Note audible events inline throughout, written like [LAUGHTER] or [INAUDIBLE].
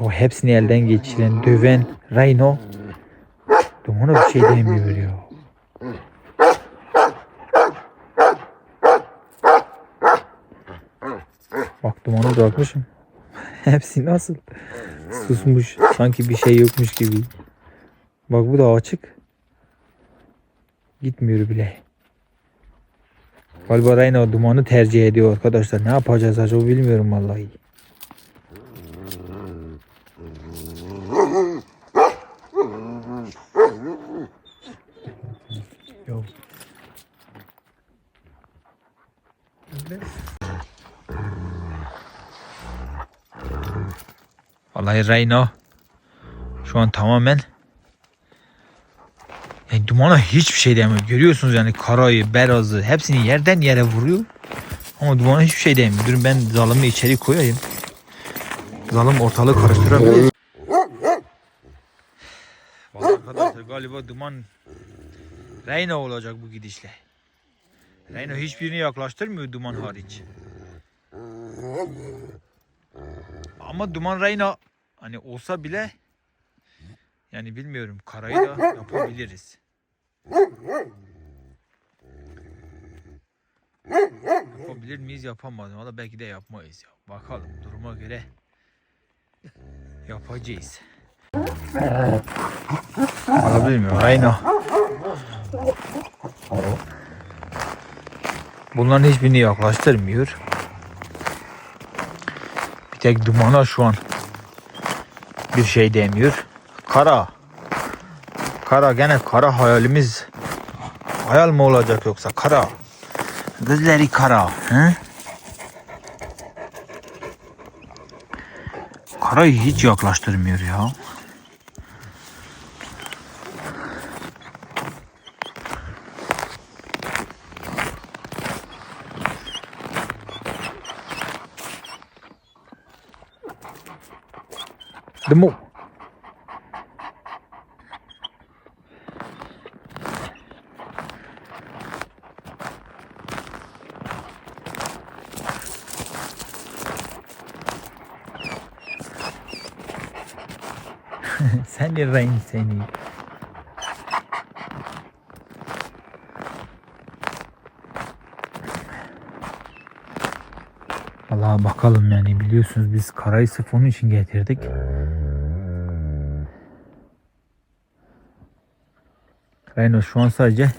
O hepsini elden geçiren, döven Rhino Duman'a bir şey demiyor ya. Bak dumanı bırakmışım. [LAUGHS] Hepsi nasıl susmuş. Sanki bir şey yokmuş gibi. Bak bu da açık. Gitmiyor bile. Galiba Rhino dumanı tercih ediyor arkadaşlar. Ne yapacağız acaba bilmiyorum vallahi. Yok. Vallahi Rhino şu an tamamen yani dumana hiçbir şey demiyor. Görüyorsunuz yani karayı, berazı hepsini yerden yere vuruyor. Ama dumana hiçbir şey demiyor. Durun ben zalımı içeri koyayım. Zalim ortalığı karıştırabilir. Vallahi arkadaşlar galiba duman Reyna olacak bu gidişle. Reyna hiçbirini yaklaştırmıyor duman hariç. Ama duman Reyna hani olsa bile yani bilmiyorum karayı da yapabiliriz. Yapabilir miyiz yapamadım. Valla belki de yapmayız ya. Bakalım duruma göre yapacağız. Valla bilmiyorum. Reyna. Bunların hiçbirini yaklaştırmıyor. Bir tek dumana şu an bir şey demiyor. Kara. Kara gene kara hayalimiz. Hayal mi olacak yoksa kara? Gözleri kara. He? Karayı hiç yaklaştırmıyor ya. [LAUGHS] Seni rehin seni. Allah bakalım yani biliyorsunuz biz karayı onun için getirdik. Rhino şu an sadece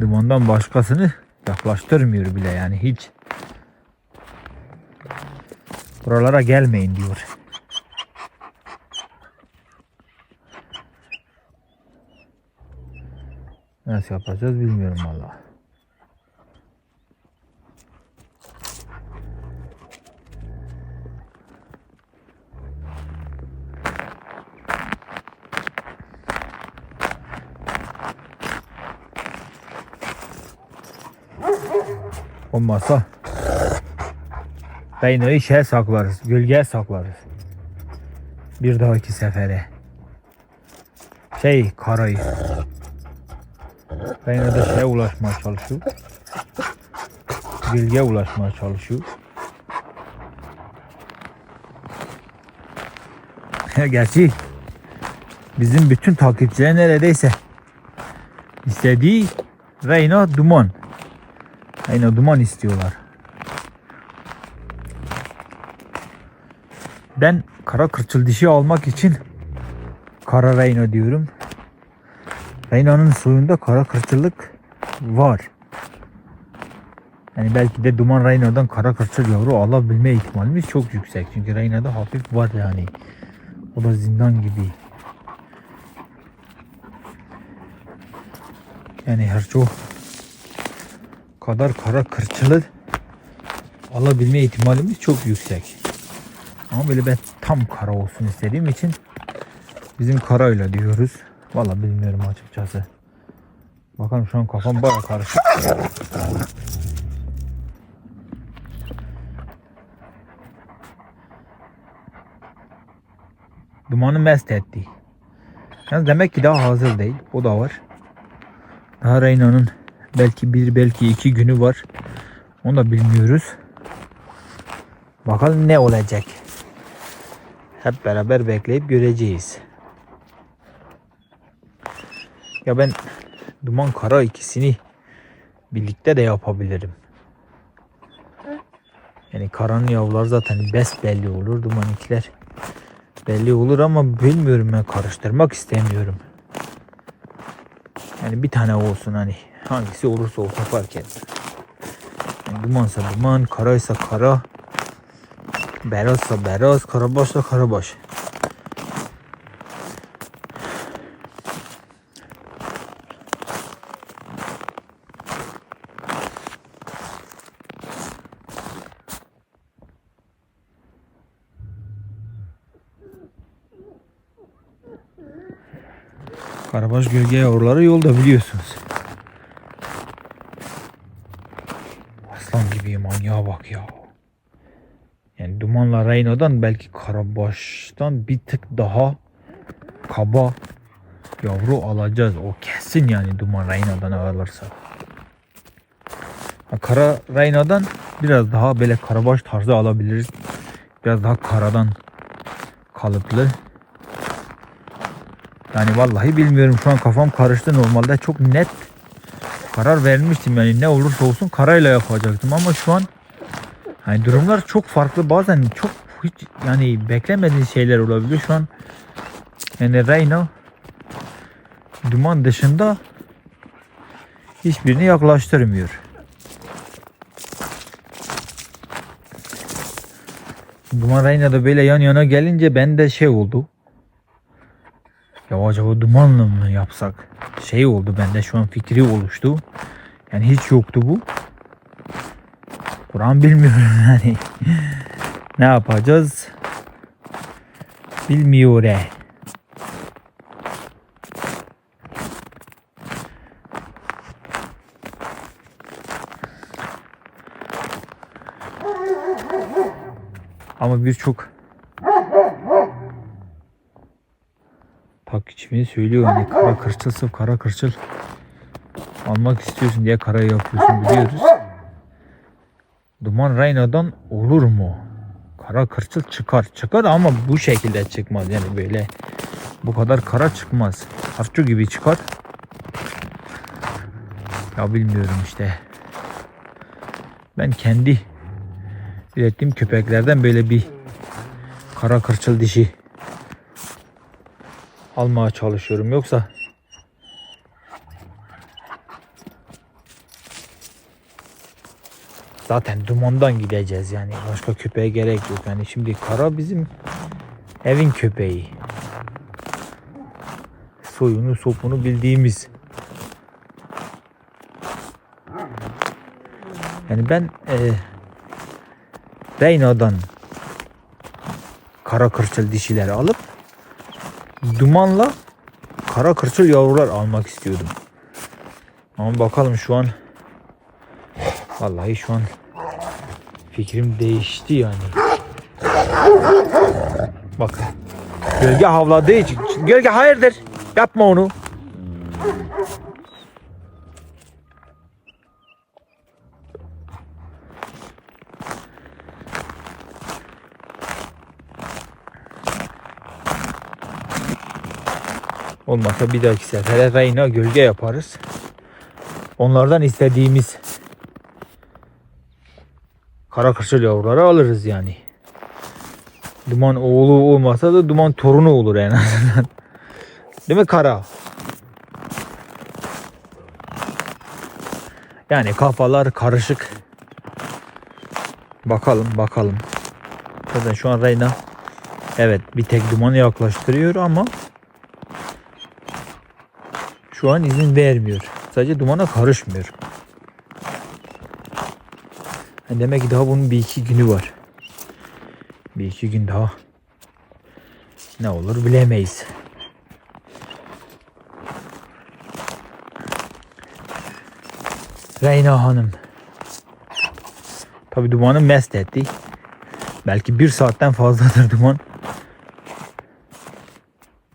dumandan başkasını yaklaştırmıyor bile yani hiç. Buralara gelmeyin diyor. Nasıl yapacağız bilmiyorum valla. Olmazsa Reyno'yu şeye saklarız, gölgeye saklarız. Bir dahaki sefere. Şey, karayı. Reyno da şeye ulaşmaya çalışıyor. Gölgeye ulaşmaya çalışıyor. Gerçi bizim bütün takipçiler neredeyse istediği Reyna Duman. Reyna Duman istiyorlar. Ben kara kırçıl dişi almak için kara Reyna diyorum. Reyna'nın suyunda kara kırçıllık var. Yani belki de Duman Reyna'dan kara kırçıl yavru alabilme ihtimalimiz çok yüksek. Çünkü Reyna'da hafif var yani. O da zindan gibi. Yani her çok kadar kara kırçılı alabilme ihtimalimiz çok yüksek. Ama böyle ben tam kara olsun istediğim için bizim karayla diyoruz. Valla bilmiyorum açıkçası. Bakalım şu an kafam baya karışık. Dumanı mest etti. Yani demek ki daha hazır değil. O da var. Daha Reyna'nın belki bir belki iki günü var. Onu da bilmiyoruz. Bakalım ne olacak. Hep beraber bekleyip göreceğiz. Ya ben duman kara ikisini birlikte de yapabilirim. Yani karanın yavruları zaten bes belli olur. Duman ikiler belli olur ama bilmiyorum ben karıştırmak istemiyorum. Yani bir tane olsun hani hangisi olursa olsun fark etmez. Yani dumansa duman, karaysa kara, beyazsa beyaz, karabaşsa karabaş. Karabaş gölge yavruları yolda biliyorsunuz. Aslan gibi manyağa bak ya. Yani dumanla Reyno'dan belki Karabaş'tan bir tık daha kaba yavru alacağız. O kesin yani duman Reyno'dan alırsa. Kara Reyno'dan biraz daha böyle Karabaş tarzı alabiliriz. Biraz daha karadan kalıplı. Yani vallahi bilmiyorum şu an kafam karıştı. Normalde çok net karar vermiştim. Yani ne olursa olsun karayla yapacaktım. Ama şu an hani durumlar çok farklı. Bazen çok hiç yani beklemediğin şeyler olabiliyor. Şu an yani Reyna duman dışında hiçbirini yaklaştırmıyor. Duman Reyna da böyle yan yana gelince bende şey oldu. Ya acaba dumanla mı yapsak? Şey oldu bende şu an fikri oluştu. Yani hiç yoktu bu. Kur'an bilmiyorum [LAUGHS] yani. ne yapacağız? Bilmiyor e. Ama birçok takipçimiz söylüyor hani kara kırçılsın kara kırçıl almak istiyorsun diye kara yapıyorsun biliyoruz. Duman Reyna'dan olur mu? Kara kırçıl çıkar. Çıkar ama bu şekilde çıkmaz. Yani böyle bu kadar kara çıkmaz. Harço gibi çıkar. Ya bilmiyorum işte. Ben kendi ürettiğim köpeklerden böyle bir kara kırçıl dişi almaya çalışıyorum. Yoksa zaten dumandan gideceğiz yani. Başka köpeğe gerek yok. Yani şimdi kara bizim evin köpeği. Soyunu sopunu bildiğimiz. Yani ben e, Reyna'dan kara kırçıl dişileri alıp dumanla kara kırçıl yavrular almak istiyordum. Ama bakalım şu an vallahi şu an fikrim değişti yani. Bak gölge havladığı için gölge hayırdır yapma onu. Olmazsa bir dahaki sefere Reyna gölge yaparız. Onlardan istediğimiz kara kırçıl yavruları alırız yani. Duman oğlu olmasa da duman torunu olur en azından. Değil mi kara? Yani kafalar karışık. Bakalım bakalım. Zaten şu an Reyna evet bir tek dumanı yaklaştırıyor ama şu an izin vermiyor. Sadece dumana karışmıyor. Demek ki daha bunun bir iki günü var. Bir iki gün daha ne olur bilemeyiz. Reyna Hanım. Tabi dumanı mest etti. Belki bir saatten fazladır duman.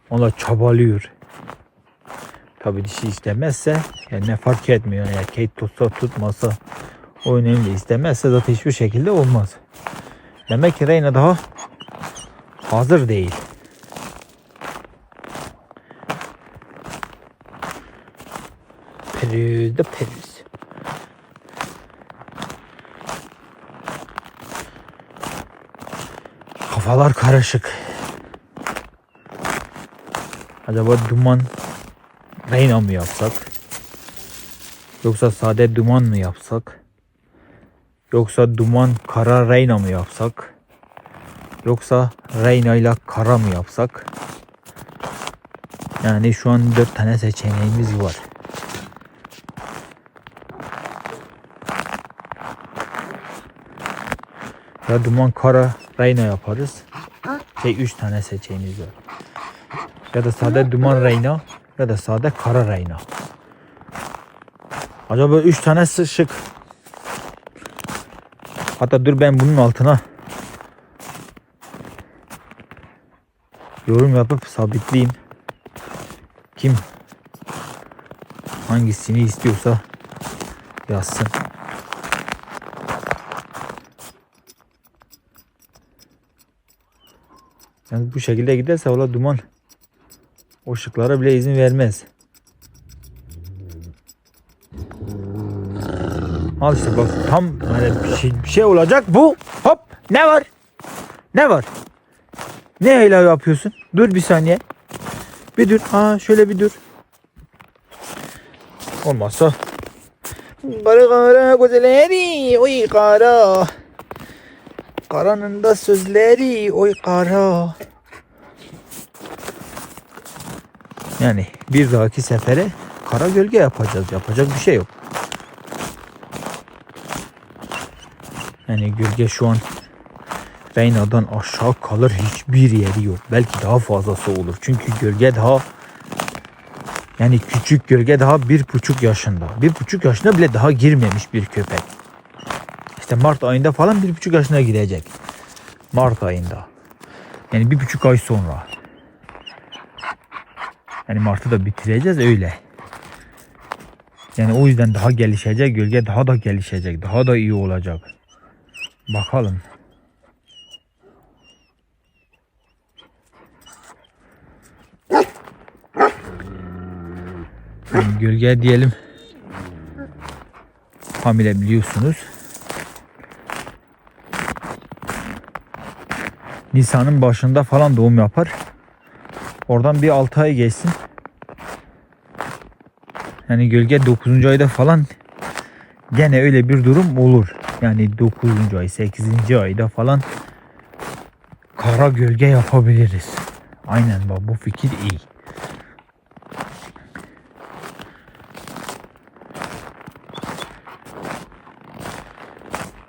Ona çabalıyor. Tabi dişi istemezse yani ne fark etmiyor. Yani erkek tutsa tutmasa o önemli. İstemezse zaten hiçbir şekilde olmaz. Demek ki Reyna daha hazır değil. Pürüz de pürüz. Kafalar karışık. Acaba duman Reyna mı yapsak? Yoksa sade duman mı yapsak? Yoksa duman kara Reyna mı yapsak? Yoksa Reyna ile kara mı yapsak? Yani şu an dört tane seçeneğimiz var. Ya duman kara Reyna yaparız. Şey üç tane seçeneğimiz var. Ya da sade duman Reyna ya da sade kara Reyna. Acaba üç tane şık. Hatta dur ben bunun altına yorum yapıp sabitleyeyim. Kim hangisini istiyorsa yazsın. Yani bu şekilde giderse ola duman o ışıklara bile izin vermez. Al işte bak tam hani bir şey, bir şey olacak bu. Hop ne var? Ne var? Ne heyla yapıyorsun? Dur bir saniye. Bir dur. Aa şöyle bir dur. Olmazsa. Kara gözleri oy kara. Karanın da sözleri oy kara. Yani bir dahaki sefere kara gölge yapacağız. Yapacak bir şey yok. Yani gölge şu an Reyna'dan aşağı kalır hiçbir yeri yok. Belki daha fazlası olur. Çünkü gölge daha yani küçük gölge daha bir buçuk yaşında. Bir buçuk yaşına bile daha girmemiş bir köpek. İşte Mart ayında falan bir buçuk yaşına gidecek. Mart ayında. Yani bir buçuk ay sonra. Yani Mart'ı da bitireceğiz öyle. Yani o yüzden daha gelişecek gölge daha da gelişecek. Daha da iyi olacak. Bakalım. Yani gölge diyelim. Hamile biliyorsunuz. Nisan'ın başında falan doğum yapar. Oradan bir 6 ay geçsin. Yani gölge 9. ayda falan gene öyle bir durum olur. Yani 9. ay 8. ayda falan kara gölge yapabiliriz. Aynen bak bu fikir iyi.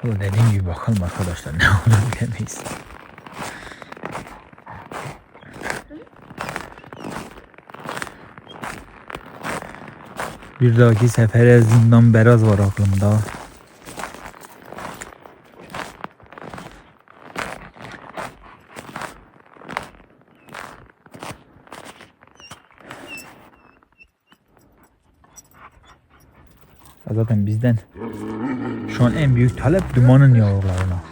Dediğim gibi bakalım arkadaşlar ne olur bilemeyiz. Bir dahaki sefere zindan beraz var aklımda. Zaten bizden şu an en büyük talep dumanın yavrularına.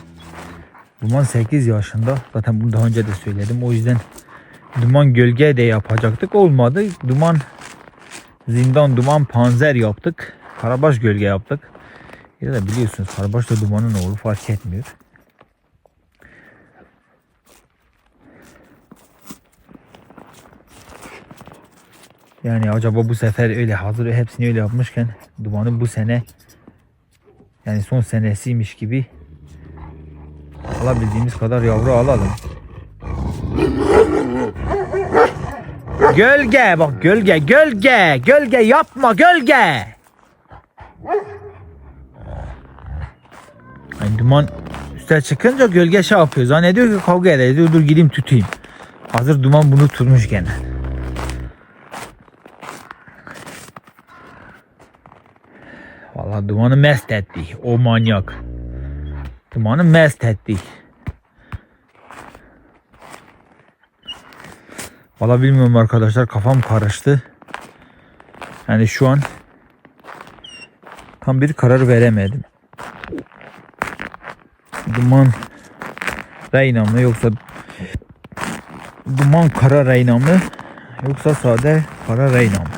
Duman 8 yaşında. Zaten bunu daha önce de söyledim. O yüzden duman gölge de yapacaktık. Olmadı. Duman zindan duman panzer yaptık. Karabaş gölge yaptık. Ya da biliyorsunuz karabaş da dumanın oğlu fark etmiyor. Yani acaba bu sefer öyle hazır hepsini öyle yapmışken dumanı bu sene yani son senesiymiş gibi alabildiğimiz kadar yavru alalım. Gölge bak gölge gölge gölge yapma gölge. Yani duman üste çıkınca gölge şey yapıyor. Zannediyor ki kavga ediyor. Dur gideyim tutayım. Hazır duman bunu tutmuş gene. Vallahi dumanı mest etti. O manyak. Dumanı mest etti. Vallahi bilmiyorum arkadaşlar kafam karıştı. Yani şu an tam bir karar veremedim. Duman Reyna mı yoksa Duman kara reyna mı? Yoksa sade kara reyna mı?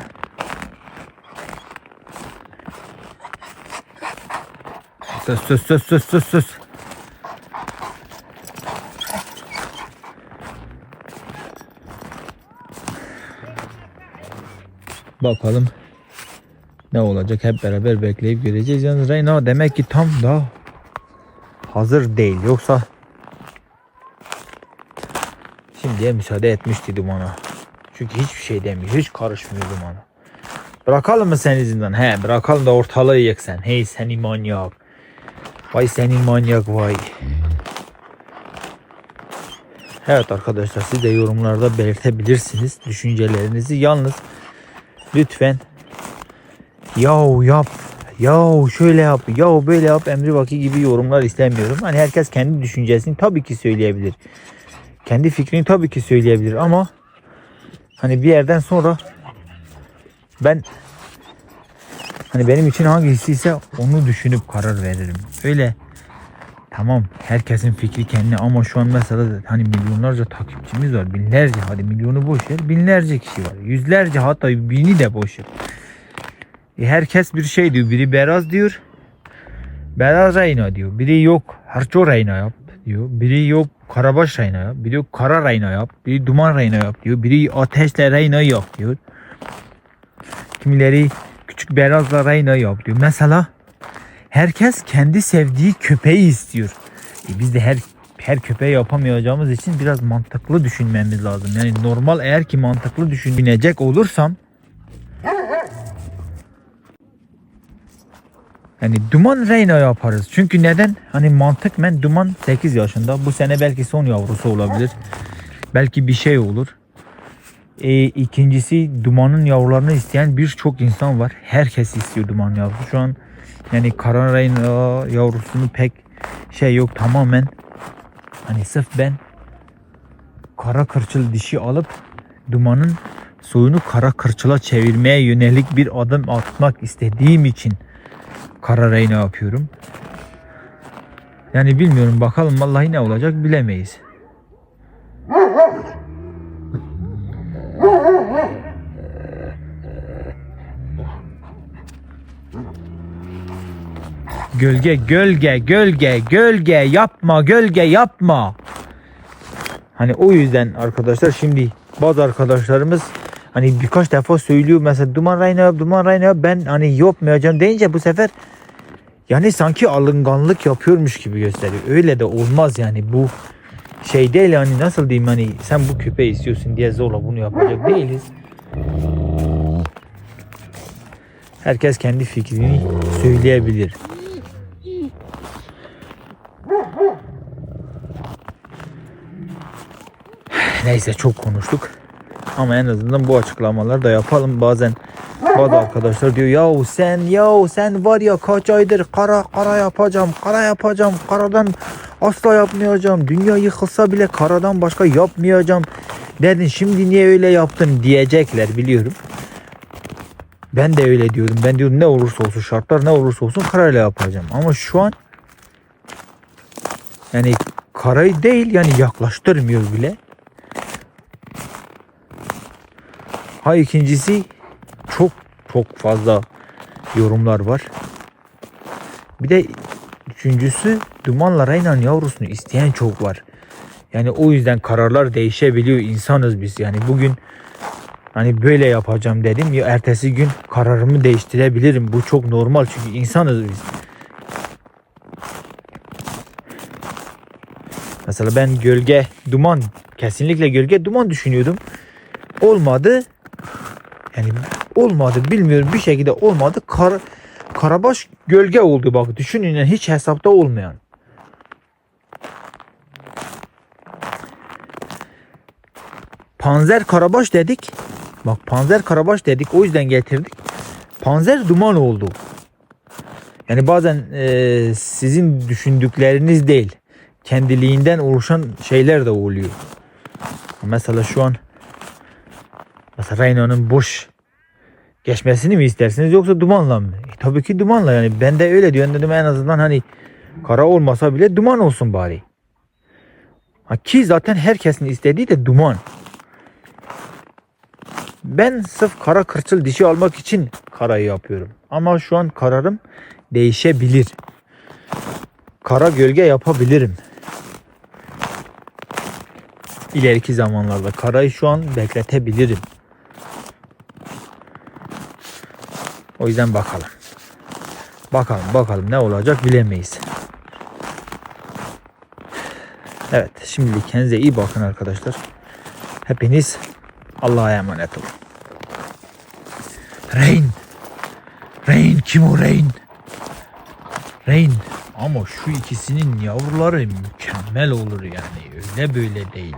Sus sus sus sus sus sus. Bakalım ne olacak hep beraber bekleyip göreceğiz. Yalnız Reyna demek ki tam da hazır değil. Yoksa şimdiye müsaade etmişti dumana. Çünkü hiçbir şey demiyor. Hiç karışmıyor dumana. Bırakalım mı sen izinden? He bırakalım da ortalığı yık sen. Hey seni manyak. Vay senin manyak vay. Evet arkadaşlar siz de yorumlarda belirtebilirsiniz düşüncelerinizi. Yalnız lütfen yahu yap yahu şöyle yap yahu böyle yap emri vaki gibi yorumlar istemiyorum. Hani herkes kendi düşüncesini tabii ki söyleyebilir. Kendi fikrini tabii ki söyleyebilir ama hani bir yerden sonra ben hani benim için hangisi ise onu düşünüp karar veririm. Öyle tamam herkesin fikri kendine ama şu an mesela hani milyonlarca takipçimiz var. Binlerce hadi milyonu boş ver. Binlerce kişi var. Yüzlerce hatta bini de boş ver. E, herkes bir şey diyor. Biri Beraz diyor. Beraz Reyna diyor. Biri yok Harço Reyna yap diyor. Biri yok Karabaş Reyna yap. Biri yok Kara Reyna yap. Biri Duman Reyna yap diyor. Biri Ateşle Reyna yap diyor. Kimileri küçük Berazla Reyna yap diyor. Mesela herkes kendi sevdiği köpeği istiyor. E, biz de her her köpeği yapamayacağımız için biraz mantıklı düşünmemiz lazım. Yani normal eğer ki mantıklı düşünecek olursam Yani Duman Reyna yaparız. Çünkü neden? Hani mantıkmen Duman 8 yaşında. Bu sene belki son yavrusu olabilir. Belki bir şey olur. E, ikincisi Duman'ın yavrularını isteyen birçok insan var. Herkes istiyor Duman yavrusu. Şu an yani Kara Reyna yavrusunu pek şey yok tamamen hani sırf ben kara kırçıl dişi alıp Duman'ın soyunu kara kırçıla çevirmeye yönelik bir adım atmak istediğim için Kara Reyna yapıyorum. Yani bilmiyorum bakalım vallahi ne olacak bilemeyiz. Gölge gölge gölge gölge yapma gölge yapma. Hani o yüzden arkadaşlar şimdi bazı arkadaşlarımız hani birkaç defa söylüyor mesela duman rayna yap duman rayna yap ben hani yapmayacağım deyince bu sefer yani sanki alınganlık yapıyormuş gibi gösteriyor. Öyle de olmaz yani bu şey değil yani nasıl diyeyim hani sen bu köpeği istiyorsun diye zorla bunu yapacak değiliz. Herkes kendi fikrini söyleyebilir. Neyse çok konuştuk. Ama en azından bu açıklamaları da yapalım. Bazen bazı arkadaşlar diyor yahu sen yahu sen var ya kaç aydır kara kara yapacağım kara yapacağım karadan asla yapmayacağım. Dünya yıkılsa bile karadan başka yapmayacağım dedin şimdi niye öyle yaptın diyecekler biliyorum. Ben de öyle diyordum. Ben diyorum ne olursa olsun şartlar ne olursa olsun karayla yapacağım. Ama şu an yani karayı değil yani yaklaştırmıyor bile. Ha ikincisi çok çok fazla yorumlar var. Bir de üçüncüsü dumanla Reynan yavrusunu isteyen çok var. Yani o yüzden kararlar değişebiliyor. insanız biz. Yani bugün hani böyle yapacağım dedim ya ertesi gün kararımı değiştirebilirim. Bu çok normal çünkü insanız biz. Mesela ben gölge, duman, kesinlikle gölge, duman düşünüyordum. Olmadı. Yani olmadı bilmiyorum bir şekilde olmadı. Kar, Karabaş gölge oldu bak düşünün yani hiç hesapta olmayan. Panzer Karabaş dedik. Bak Panzer Karabaş dedik o yüzden getirdik. Panzer duman oldu. Yani bazen e, sizin düşündükleriniz değil. Kendiliğinden oluşan şeyler de oluyor. Mesela şu an mesela Renault'un boş geçmesini mi istersiniz yoksa dumanla mı? E, tabii ki dumanla yani ben de öyle diyorum dedim en azından hani kara olmasa bile duman olsun bari. Ha, ki zaten herkesin istediği de duman. Ben sırf kara kırçıl dişi almak için karayı yapıyorum. Ama şu an kararım değişebilir. Kara gölge yapabilirim. İleriki zamanlarda karayı şu an bekletebilirim. O yüzden bakalım. Bakalım bakalım ne olacak bilemeyiz. Evet şimdilik kendinize iyi bakın arkadaşlar. Hepiniz Allah'a emanet olun. Rain. Rain kim o Rain? Rain. Ama şu ikisinin yavruları mükemmel olur yani. Öyle böyle değil.